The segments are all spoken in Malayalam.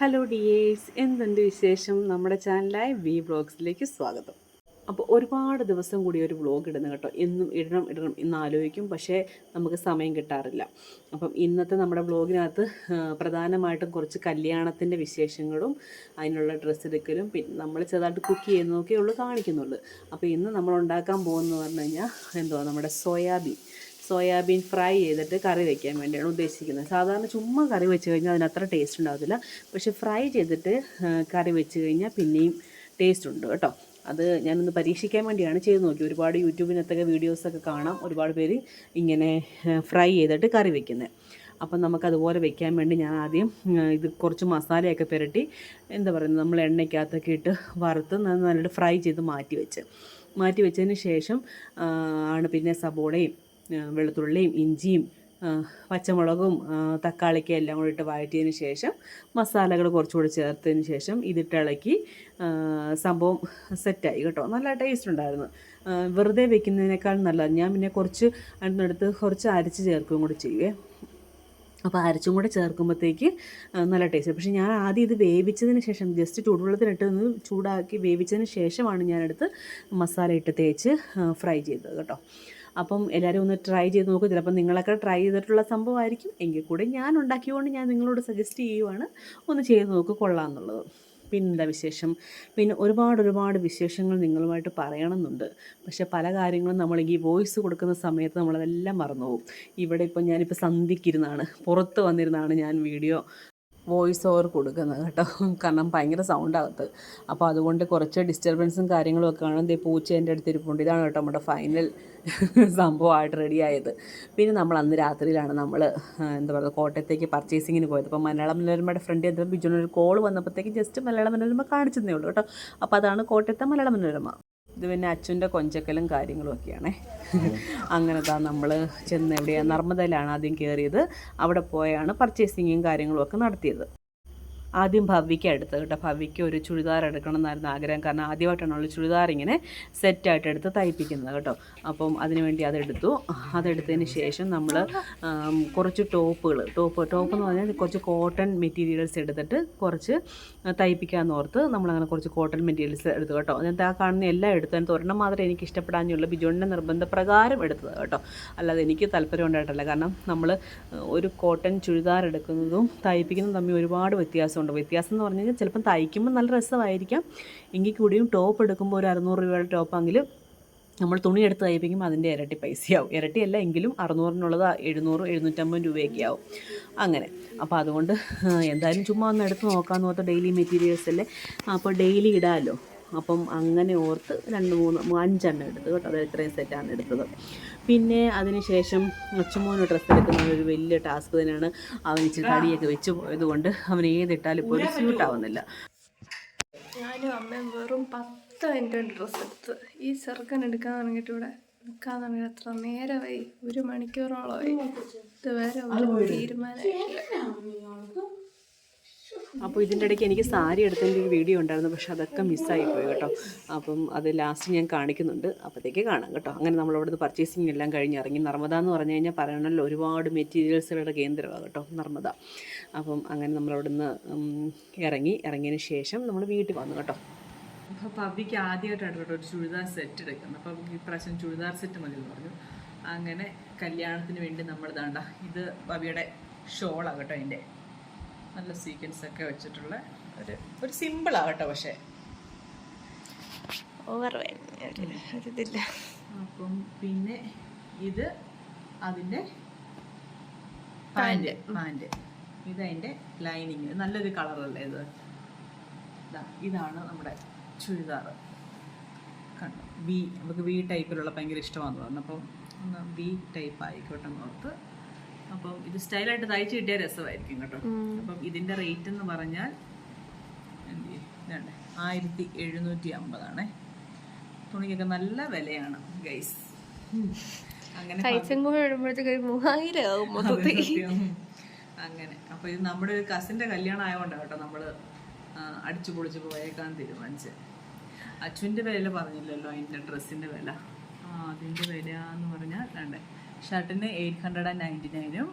ഹലോ ഡിയേഴ്സ് എന്തുണ്ട് വിശേഷം? നമ്മുടെ ചാനലായ വി വ്ളോഗ്സിലേക്ക് സ്വാഗതം. അപ്പോൾ ഒരുപാട് ദിവസം കൂടി ഒരു വ്ളോഗ് ഇടുന്നു കേട്ടോ. എന്നും ഇടണം ഇടണം എന്ന് ആലോചിക്കും. പക്ഷേ നമുക്ക് സമയം കിട്ടാറില്ല. അപ്പം ഇന്നത്തെ നമ്മുടെ വ്ളോഗിനകത്ത് പ്രധാനമായിട്ടും കുറച്ച് കല്യാണത്തിന്റെ വിശേഷങ്ങളും അതിനുള്ള ഡ്രസ്സ് എടുക്കലും പിന്നെ നമ്മൾ ചെറുതായിട്ട് കുക്ക് ചെയ്യുന്നതൊക്കെ ഉള്ളൂ കാണിക്കുന്നുള്ളൂ. അപ്പോൾ ഇന്ന് നമ്മൾ ഉണ്ടാക്കാൻ പോകുന്നതെന്ന് പറഞ്ഞു കഴിഞ്ഞാൽ എന്തുവാ? നമ്മുടെ സോയാബീൻ സോയാബീൻ ഫ്രൈ ചെയ്തിട്ട് കറി വെക്കാൻ വേണ്ടിയാണ് ഉദ്ദേശിക്കുന്നത്. സാധാരണ ചുമ്മാ കറി വെച്ച് കഴിഞ്ഞാൽ അതിനത്ര ടേസ്റ്റ് ഉണ്ടാകത്തില്ല പക്ഷേ ഫ്രൈ ചെയ്തിട്ട് കറി വെച്ച് കഴിഞ്ഞാൽ പിന്നെയും ടേസ്റ്റ് ഉണ്ട് കേട്ടോ. അത് ഞാനൊന്ന് പരീക്ഷിക്കാൻ വേണ്ടിയാണ് ചെയ്ത് നോക്കി ഒരുപാട് യൂട്യൂബിനകത്തൊക്കെ വീഡിയോസൊക്കെ കാണാം. ഒരുപാട് പേര് ഇങ്ങനെ ഫ്രൈ ചെയ്തിട്ട് കറി വെക്കുന്നത് അപ്പം നമുക്കതുപോലെ വെക്കാൻ വേണ്ടി ഞാൻ ആദ്യം ഇത് കുറച്ച് മസാലയൊക്കെ പുരട്ടി എന്താ പറയുന്നത് നമ്മൾ എണ്ണയ്ക്കകത്തൊക്കെ ഇട്ട് വറുത്ത് നന്നായിട്ട് ഫ്രൈ ചെയ്ത് മാറ്റി വെച്ച്. മാറ്റി വെച്ചതിന് ശേഷം ആണ് പിന്നെ സബോളയും വെളുത്തുള്ളിയും ഇഞ്ചിയും പച്ചമുളകും തക്കാളിക്കും എല്ലാം കൂടി ഇട്ട് വഴറ്റിയതിന് ശേഷം മസാലകൾ കുറച്ചുകൂടി ചേർത്തതിന് ശേഷം ഇതിട്ട് ഇളക്കി ആ, സംഭവം സെറ്റായി കേട്ടോ. നല്ല ടേസ്റ്റ് ഉണ്ടായിരുന്നു. വെറുതെ വെക്കുന്നതിനേക്കാൾ നല്ലത്. ഞാൻ പിന്നെ കുറച്ച് അതിനടുത്ത് കുറച്ച് അരച്ച് ചേർക്കുകയും കൂടി ചെയ്യുവേ. അപ്പോൾ അരച്ചും കൂടെ ചേർക്കുമ്പോഴത്തേക്ക് നല്ല ടേസ്റ്റ് പക്ഷേ ഞാൻ ആദ്യം ഇത് വേവിച്ചതിന് ശേഷം ജസ്റ്റ് ചൂടുവെള്ളത്തിലിട്ട് ഒന്ന് ചൂടാക്കി വേവിച്ചതിന് ശേഷമാണ് ഞാനെടുത്ത് മസാല ഇട്ട് തേച്ച് ഫ്രൈ ചെയ്തത് കേട്ടോ. അപ്പം എല്ലാവരും ഒന്ന് ട്രൈ ചെയ്ത് നോക്കും. ചിലപ്പോൾ നിങ്ങളൊക്കെ ട്രൈ ചെയ്തിട്ടുള്ള സംഭവമായിരിക്കും. എങ്കിൽ കൂടെ ഞാൻ ഉണ്ടാക്കിയതുകൊണ്ട് ഞാൻ നിങ്ങളോട് സജസ്റ്റ് ചെയ്യുവാണ്. ഒന്ന് ചെയ്ത് നോക്ക് കൊള്ളാമെന്നുള്ളത് പിന്നെന്താ വിശേഷം. പിന്നെ ഒരുപാട് ഒരുപാട് വിശേഷങ്ങൾ നിങ്ങളുമായിട്ട് പറയണമെന്നുണ്ട്. പക്ഷേ പല കാര്യങ്ങളും നമ്മൾ ഈ വോയിസ് കൊടുക്കുന്ന സമയത്ത് നമ്മളതെല്ലാം മറന്നു പോകും ഇവിടെ ഇപ്പോൾ ഞാനിപ്പോൾ സന്ധിക്കിരുന്നാണ് പുറത്ത് വന്നിരുന്നാണ് ഞാൻ വീഡിയോ വോയിസ് ഓവർ കൊടുക്കുന്നത് കേട്ടോ. കാരണം ഭയങ്കര സൗണ്ടാകത്ത്. അപ്പോൾ അതുകൊണ്ട് കുറച്ച് ഡിസ്റ്റർബൻസും കാര്യങ്ങളും ഒക്കെ ആണ് ദേ പൂച്ച എന്റെ അടുത്തിരിപ്പുണ്ട് ഇതാണ് കേട്ടോ നമ്മുടെ ഫൈനൽ സംഭവമായിട്ട് റെഡിയായത്. പിന്നെ നമ്മൾ അന്ന് രാത്രിയിലാണ് നമ്മൾ എന്താ പറയുക കോട്ടയത്തേക്ക് പർച്ചേസിങ്ങിന് പോയത്. അപ്പോൾ മലയാള മനോരമയുടെ ഫ്രണ്ട് എന്താ ഒരു കോൾ വന്നപ്പോഴത്തേക്ക് ജസ്റ്റ് മലയാള മനോരമ കാണിച്ചതേ ഉള്ളൂ കേട്ടോ. അപ്പോൾ അതാണ് കോട്ടയത്തെ മലയാള മനോരമ. ഇത് പിന്നെ അച്ഛന്റെ കൊഞ്ചക്കലും കാര്യങ്ങളും ഒക്കെയാണേ. അങ്ങനെ നമ്മൾ ചെന്ന് എവിടെയാണ് നർമ്മദയിലാണ് ആദ്യം കയറിയത് അവിടെ പോയാണ് പർച്ചേസിങ്ങും കാര്യങ്ങളും ഒക്കെ നടത്തിയത്. ആദ്യം ഭവ്യയ്ക്ക് എടുത്തത് കേട്ടോ. ഭവ്യയ്ക്ക് ഒരു ചുരിദാർ എടുക്കണം എന്നായിരുന്നു ആഗ്രഹം. കാരണം ആദ്യമായിട്ടാണ് അവൾ ചുരിദാർ ഇങ്ങനെ സെറ്റായിട്ട് എടുത്ത് തയ്പ്പിക്കുന്നത് കേട്ടോ. അപ്പം അതിനുവേണ്ടി അതെടുത്തു. അതെടുത്തതിന് ശേഷം നമ്മൾ കുറച്ച് ടോപ്പുകൾ. ടോപ്പ് ടോപ്പ് എന്ന് പറഞ്ഞാൽ കുറച്ച് കോട്ടൺ മെറ്റീരിയൽസ് എടുത്തിട്ട് കുറച്ച് തയ്പ്പിക്കാമെന്ന് ഓർത്ത് നമ്മളങ്ങനെ കുറച്ച് കോട്ടൺ മെറ്റീരിയൽസ് എടുത്തു കേട്ടോ. അതിനകത്ത് ആ കാണുന്ന എല്ലാം എടുത്തു അതിനകത്ത് മാത്രമേ എനിക്ക് ഇഷ്ടപ്പെടാഞ്ഞുള്ളൂ. ബിജോണിന്റെ നിർബന്ധപ്രകാരം എടുത്തത് കേട്ടോ. അല്ലാതെ എനിക്ക് താല്പര്യം ഉണ്ടായിട്ടല്ല. കാരണം നമ്മൾ ഒരു കോട്ടൺ ചുരിദാർ എടുക്കുന്നതും തയ്പ്പിക്കുന്നതും തമ്മിൽ ഒരുപാട് വ്യത്യാസമുണ്ട് വ്യത്യാസം എന്ന് പറഞ്ഞു കഴിഞ്ഞാൽ ചിലപ്പം തയ്ക്കുമ്പോൾ നല്ല രസമായിരിക്കാം. എങ്കിൽ കൂടിയും ടോപ്പ് എടുക്കുമ്പോൾ ഒരു അറുന്നൂറ് രൂപയുടെ ടോപ്പാണെങ്കിൽ നമ്മൾ തുണി എടുത്ത് തയ്പ്പിക്കുമ്പോൾ അതിന്റെ ഇരട്ടി പൈസയാവും. ഇരട്ടിയല്ല എങ്കിലും അറുന്നൂറിനുള്ളത് എഴുന്നൂറ് എഴുന്നൂറ്റമ്പത് രൂപയൊക്കെ ആവും. അങ്ങനെ. അപ്പോൾ അതുകൊണ്ട് എന്തായാലും ചുമ്മാ ഒന്ന് എടുത്ത് നോക്കാമെന്ന് ഓർത്ത് ഡെയിലി മെറ്റീരിയൽസ് അല്ലേ? അപ്പോൾ ഡെയിലി ഇടാമല്ലോ അപ്പം അങ്ങനെ ഓർത്ത് രണ്ട് മൂന്ന് അഞ്ചെണ്ണം എടുത്തു കേട്ടോ. അത് ഇത്രയും സെറ്റാണ് എടുത്തത്. പിന്നെ അതിനുശേഷം അച്ഛമോന് ഡ്രസ്സ് എടുക്കുന്നത് ഒരു വലിയ ടാസ്ക് തന്നെയാണ്. അവൻ ഇച്ചിരി തടിയൊക്കെ വെച്ച് പോയത് കൊണ്ട് അവൻ ഏതിട്ടാലും ഇപ്പോൾ ഒരു സ്യൂട്ട് ആവുന്നില്ല. ഞാനും അമ്മയും വെറും പത്ത് മിനിറ്റ് ഡ്രസ്സ് എടുത്ത്. ഈ ചെറുക്കൻ എടുക്കാൻ തുടങ്ങിയിട്ട് ഇവിടെ നിൽക്കാൻ തുടങ്ങി എത്ര നേരമായി. ഒരു മണിക്കൂറോളമായി. ഇതുവരെ ഒരു തീരുമാനമായില്ല അപ്പോൾ ഇതിന്റെ ഇടയ്ക്ക് എനിക്ക് സാരി എടുത്തതിന്റെ ഒരു വീഡിയോ ഉണ്ടായിരുന്നു പക്ഷെ അതൊക്കെ മിസ്സായി പോയി കേട്ടോ. അപ്പം അത് ലാസ്റ്റ് ഞാൻ കാണിക്കുന്നുണ്ട്. അപ്പോഴത്തേക്ക് കാണാം കേട്ടോ. അങ്ങനെ നമ്മൾ അവിടുന്ന് പർച്ചേസിങ് എല്ലാം കഴിഞ്ഞ് ഇറങ്ങി. നർമ്മദ എന്ന് പറഞ്ഞു കഴിഞ്ഞാൽ പറയണല്ലോ ഒരുപാട് മെറ്റീരിയൽസുകളുടെ കേന്ദ്രമാണ് കേട്ടോ നർമ്മദ. അപ്പം അങ്ങനെ ഉം, ഇറങ്ങി. ഇറങ്ങിയതിന് ശേഷം നമ്മൾ വീട്ടിൽ വന്നു കേട്ടോ. അപ്പോൾ പബ്ബിക്ക് ആദ്യമായിട്ടാണ് കേട്ടോ ഒരു ചുരിദാർ സെറ്റ് എടുക്കുന്നത്. അപ്പോൾ ഈ ഇപ്രാവശ്യം ചുരിദാർ സെറ്റ് മതി എന്ന് പറഞ്ഞു. അങ്ങനെ കല്യാണത്തിന് വേണ്ടി നമ്മൾ ദാണ്ട ഇത് പവിയുടെ ഷോളാണ് കേട്ടോ അതിന്റെ. നല്ല സീക്വൻസ് ഒക്കെ വെച്ചിട്ടുള്ള ഒരു ഒരു സിമ്പിൾ കേട്ടോ പക്ഷേ. ഓവർ അപ്പം പിന്നെ ഇത് അതിന്റെ പാന്റ് പാന്റ് ഇതതിന്റെ ലൈനിങ് നല്ലൊരു കളറല്ലേ ഇത്? ഇതാണ് നമ്മുടെ ചുരിദാർ. കണ്ടു? വി നമുക്ക് വി ടൈപ്പിലുള്ള ഭയങ്കര ഇഷ്ടമാണെന്ന് പറഞ്ഞു അപ്പം ഒന്ന് വി ടൈപ്പ് ആയിക്കോട്ടെ എന്ന് ഓർത്ത് അപ്പം ഇത് സ്റ്റൈലായിട്ട് തയ്ച്ച് കിട്ടിയ രസമായിരിക്കും കേട്ടോ. അപ്പം ഇതിന്റെ റേറ്റ് എന്ന് പറഞ്ഞാൽ ആയിരത്തി എഴുന്നൂറ്റി അമ്പതാണേ. തുണിക്കൊക്കെ നല്ല വിലയാണ് ഗൈസ് അങ്ങനെ അങ്ങനെ. അപ്പൊ ഇത് നമ്മുടെ ഒരു കസിന്റെ കല്യാണം ആയതുകൊണ്ടാണ് കേട്ടോ നമ്മൾ അടിച്ചു പൊളിച്ച് പോയേക്കാൻ തീരുമാനിച്ച്. അച്ഛന്റെ വില പറഞ്ഞില്ലല്ലോ അതിന്റെ ഡ്രസ്സിന്റെ വില. ആ അതിന്റെ വില എന്ന് പറഞ്ഞാൽ രണ്ട് ഷർട്ടിന് എയ്റ്റ് ഹൺഡ്രഡ് ആൻഡ് നയന്റി നയനും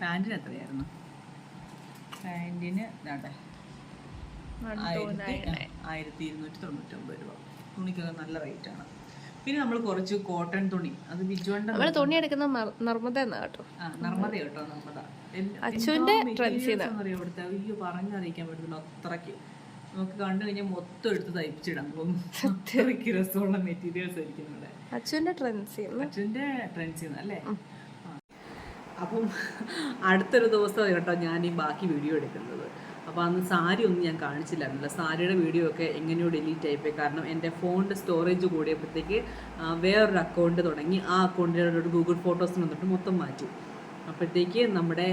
പാന്റിന് എത്രയായിരുന്നു? പാന്റിന് ഇതാട്ടെ ആയിരത്തി ആയിരത്തി ഇരുന്നൂറ്റി തൊണ്ണൂറ്റൊമ്പത് രൂപ. തുണിക്കൊക്കെ നല്ല റേറ്റാണ്. പിന്നെ നമ്മൾ കുറച്ച് കോട്ടൺ തുണി. അത് ബിജുവിന്റെ തുണി എടുക്കുന്ന നർമ്മദ എന്നാ കേട്ടോ. ആ നർമ്മദ കേട്ടോ നർമ്മദ. അച്ഛന്റെ അറിയോ ഇവിടുത്തെ? അയ്യോ പറഞ്ഞറിയിക്കാൻ പറ്റുന്നില്ല അത്രയ്ക്ക്. നമുക്ക് കണ്ടു കഴിഞ്ഞാൽ മൊത്തം എടുത്ത് തയ്പ്പിച്ചിടാൻ തോന്നും അത്രയ്ക്ക് രസമുള്ള മെറ്റീരിയൽസ് ആയിരിക്കും ഇവിടെ. അച്ഛന്റെ ട്രെൻഡ്സ് അച്ഛന്റെ ട്രെൻഡ്സിൽ നിന്ന് അല്ലേ. അപ്പം അടുത്തൊരു ദിവസം കേട്ടോ ഞാൻ ഈ ബാക്കി വീഡിയോ എടുക്കുന്നത്. അപ്പോൾ അന്ന് സാരി ഒന്നും ഞാൻ കാണിച്ചില്ലായിരുന്നില്ല. സാരിയുടെ വീഡിയോ ഒക്കെ എങ്ങനെയോ ഡിലീറ്റ് ആയിപ്പോയി. കാരണം എന്റെ ഫോണിന്റെ സ്റ്റോറേജ് കൂടിയപ്പോഴത്തേക്ക് വേറൊരു അക്കൗണ്ട് തുടങ്ങി. ആ അക്കൗണ്ടിലോട്ട് ഗൂഗിൾ ഫോട്ടോസ് വന്നിട്ട് മൊത്തം മാറ്റി. അപ്പോഴത്തേക്ക് നമ്മുടെ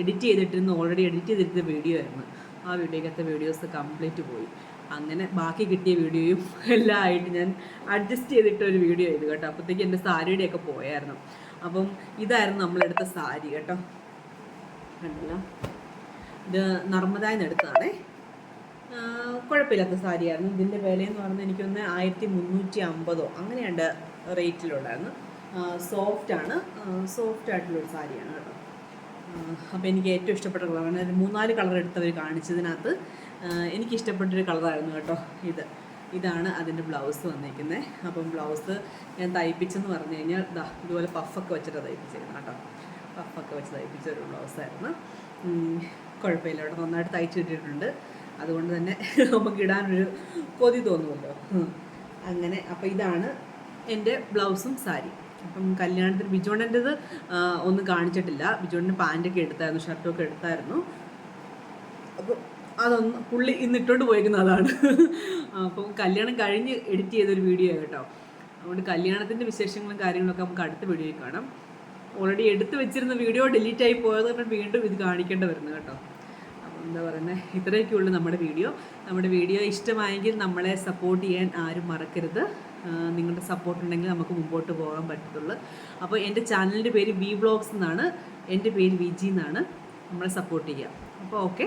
എഡിറ്റ് ചെയ്തിട്ടിരുന്ന ഓൾറെഡി എഡിറ്റ് ചെയ്തിരുന്ന വീഡിയോ ആയിരുന്നു. ആ വീഡിയോക്കകത്തെ വീഡിയോസ് കംപ്ലീറ്റ് പോയി. അങ്ങനെ ബാക്കി കിട്ടിയ വീഡിയോയും എല്ലാം ആയിട്ട് ഞാൻ അഡ്ജസ്റ്റ് ചെയ്തിട്ട് ഒരു വീഡിയോ ചെയ്തു കേട്ടോ. അപ്പോഴത്തേക്ക് എന്റെ സാരിയുടെയൊക്കെ പോയായിരുന്നു. അപ്പം ഇതായിരുന്നു നമ്മളെടുത്ത സാരി കേട്ടോ. കണ്ടല്ലോ. ഇത് നർമ്മദയിൽ നിന്ന് എടുത്തതാണേ കുഴപ്പമില്ലാത്ത സാരിയായിരുന്നു. ഇതിന്റെ വിലയെന്ന് പറഞ്ഞാൽ എനിക്കൊന്ന് ആയിരത്തി മുന്നൂറ്റി അമ്പതോ അങ്ങനെയുണ്ട് റേറ്റിലുണ്ടായിരുന്നു. സോഫ്റ്റ് ആണ് സോഫ്റ്റ് ആയിട്ടുള്ളൊരു സാരിയാണ് കേട്ടോ. അപ്പോൾ എനിക്ക് ഏറ്റവും ഇഷ്ടപ്പെട്ട കളറാണ്. മൂന്നാൽ കളർ എടുത്തവർ കാണിച്ചതിനകത്ത്. ആ, എനിക്ക് ഇഷ്ടപ്പെട്ടൊരു കളറായിരുന്നു കേട്ടോ ഇത്. ഇതാണ് അതിന്റെ ബ്ലൗസ് വന്നിരിക്കുന്നത് അപ്പം ബ്ലൗസ് ഞാൻ തയ്പ്പിച്ചെന്ന് പറഞ്ഞു കഴിഞ്ഞാൽ ദാ ഇതുപോലെ പഫൊക്കെ വെച്ചിട്ട് തയ്പ്പിച്ചിരുന്നു കേട്ടോ. പഫൊക്കെ വെച്ച് തയ്പ്പിച്ച ഒരു ബ്ലൗസായിരുന്നു കുഴപ്പമില്ല. ഇവിടെ നന്നായിട്ട് തയ്ച്ചു കിട്ടിയിട്ടുണ്ട്. അതുകൊണ്ട് തന്നെ നമുക്ക് ഇടാനൊരു കൊതി തോന്നുമല്ലോ. അങ്ങനെ അപ്പം ഇതാണ് എന്റെ ബ്ലൗസും സാരി അപ്പം കല്യാണത്തിന് ബിജോണന്റെത് ഒന്നും കാണിച്ചിട്ടില്ല. ബിജോണിന് പാന്റൊക്കെ എടുത്തായിരുന്നു ഷർട്ടൊക്കെ എടുത്തായിരുന്നു. അപ്പോൾ അതൊന്ന് പുള്ളി ഇന്ന് ഇട്ടോണ്ട് അതാണ് അപ്പം കല്യാണം കഴിഞ്ഞ് എഡിറ്റ് ചെയ്തൊരു വീഡിയോ കേട്ടോ. അതുകൊണ്ട് കല്യാണത്തിന്റെ വിശേഷങ്ങളും കാര്യങ്ങളൊക്കെ നമുക്ക് അടുത്ത വീഡിയോയിൽ കാണാം. ഓൾറെഡി എടുത്തു വെച്ചിരുന്ന വീഡിയോ ഡിലീറ്റ് ആയി പോയത് കൊണ്ട് വീണ്ടും ഇത് കാണിക്കേണ്ടി വരുന്നു കേട്ടോ. അപ്പോൾ എന്താ പറയുന്നത് ഇത്രയൊക്കെ ഉള്ളൂ നമ്മുടെ വീഡിയോ നമ്മുടെ വീഡിയോ ഇഷ്ടമായെങ്കിൽ നമ്മളെ സപ്പോർട്ട് ചെയ്യാൻ ആരും മറക്കരുത്. നിങ്ങളുടെ സപ്പോർട്ട് ഉണ്ടെങ്കിൽ നമുക്ക് മുമ്പോട്ട് പോകാൻ പറ്റത്തുള്ളൂ. അപ്പോൾ എന്റെ ചാനലിന്റെ പേര് വി വ്ളോഗ്സ് എന്നാണ്. എന്റെ പേര് വിജി എന്നാണ്. നമ്മളെ സപ്പോർട്ട് ചെയ്യുക. അപ്പോൾ ഓക്കെ